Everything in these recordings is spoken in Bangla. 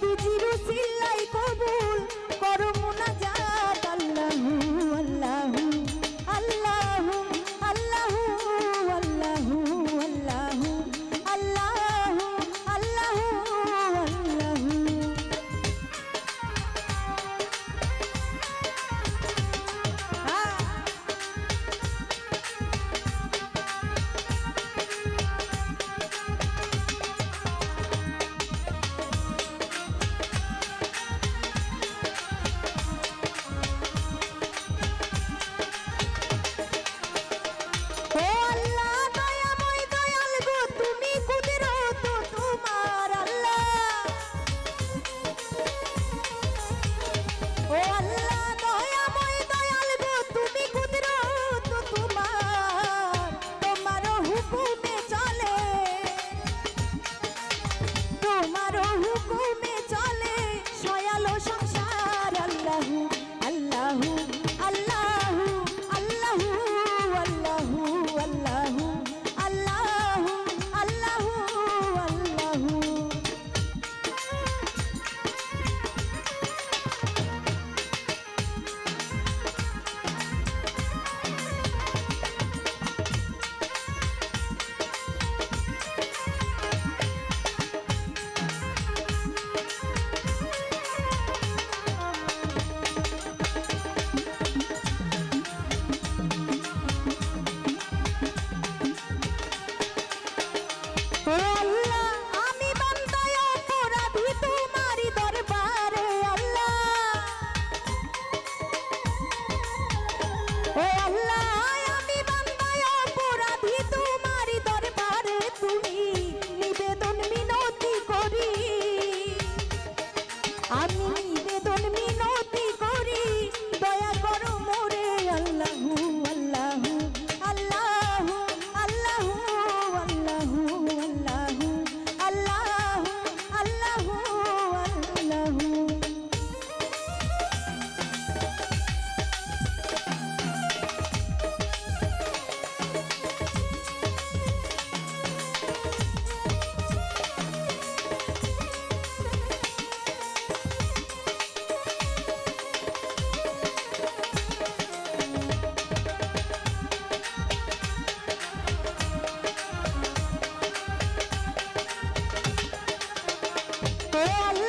বুঝি রুসিল্লাই কবুল করো মোনা যাত দয়াল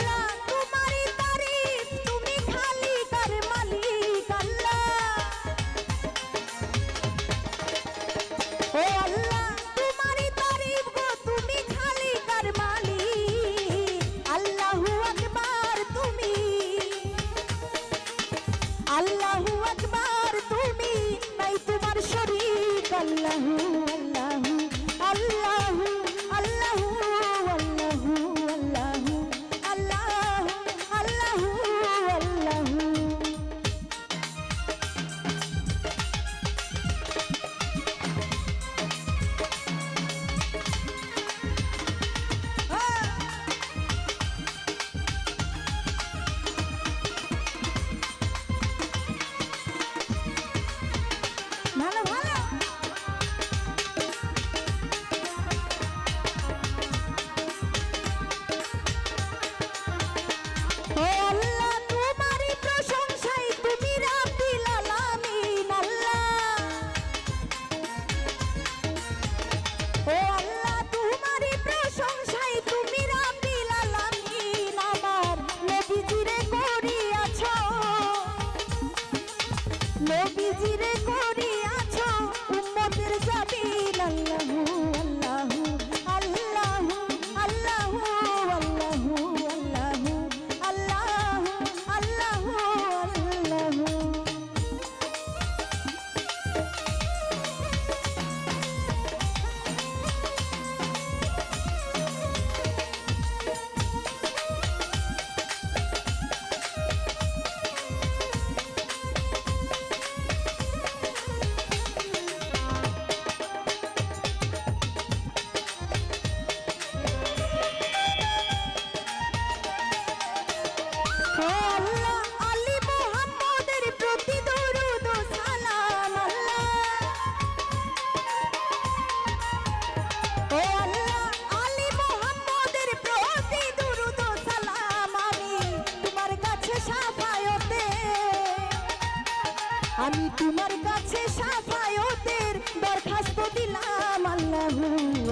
আমি তোমার কাছে সাফায়তের দরখাস্ত দিলাম। আল্লাহ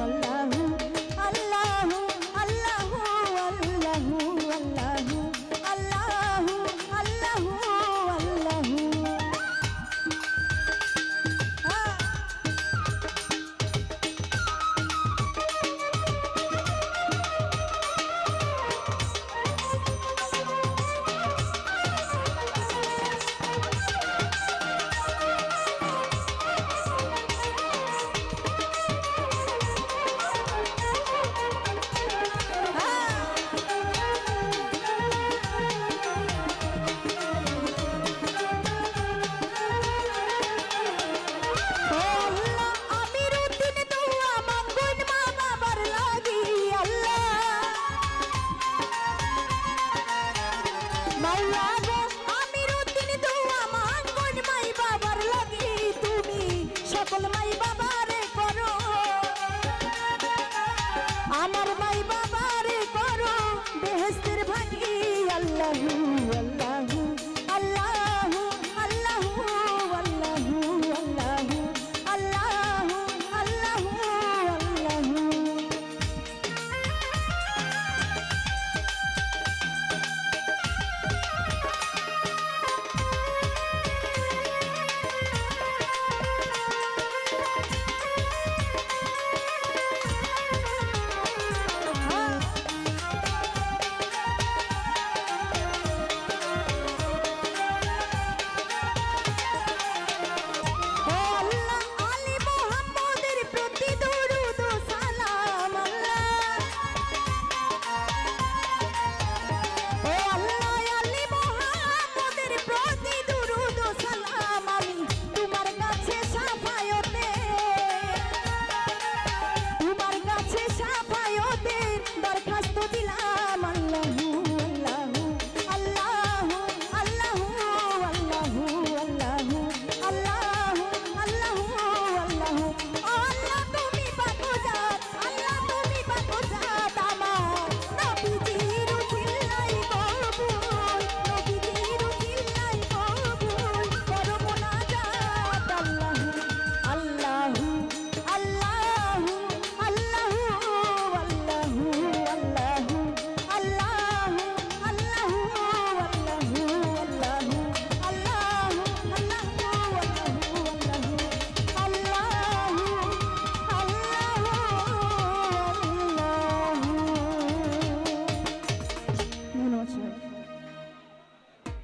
আল্লাহ। আমার মাই বাবার করো বেহস্তির ভাগি আল্লাহ।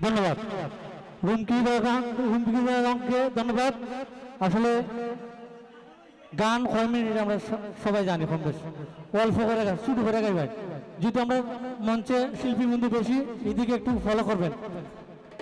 ধন্যবাদ। রুমকি হুমকি রঙকে ধন্যবাদ। আসলে গান কর্মী আমরা সবাই জানি কম বেশি। অল্প করে গান শুরু করে গাই যেহেতু আমরা মঞ্চে শিল্পী বন্ধু বেশি, এদিকে একটু ফলো করবেন।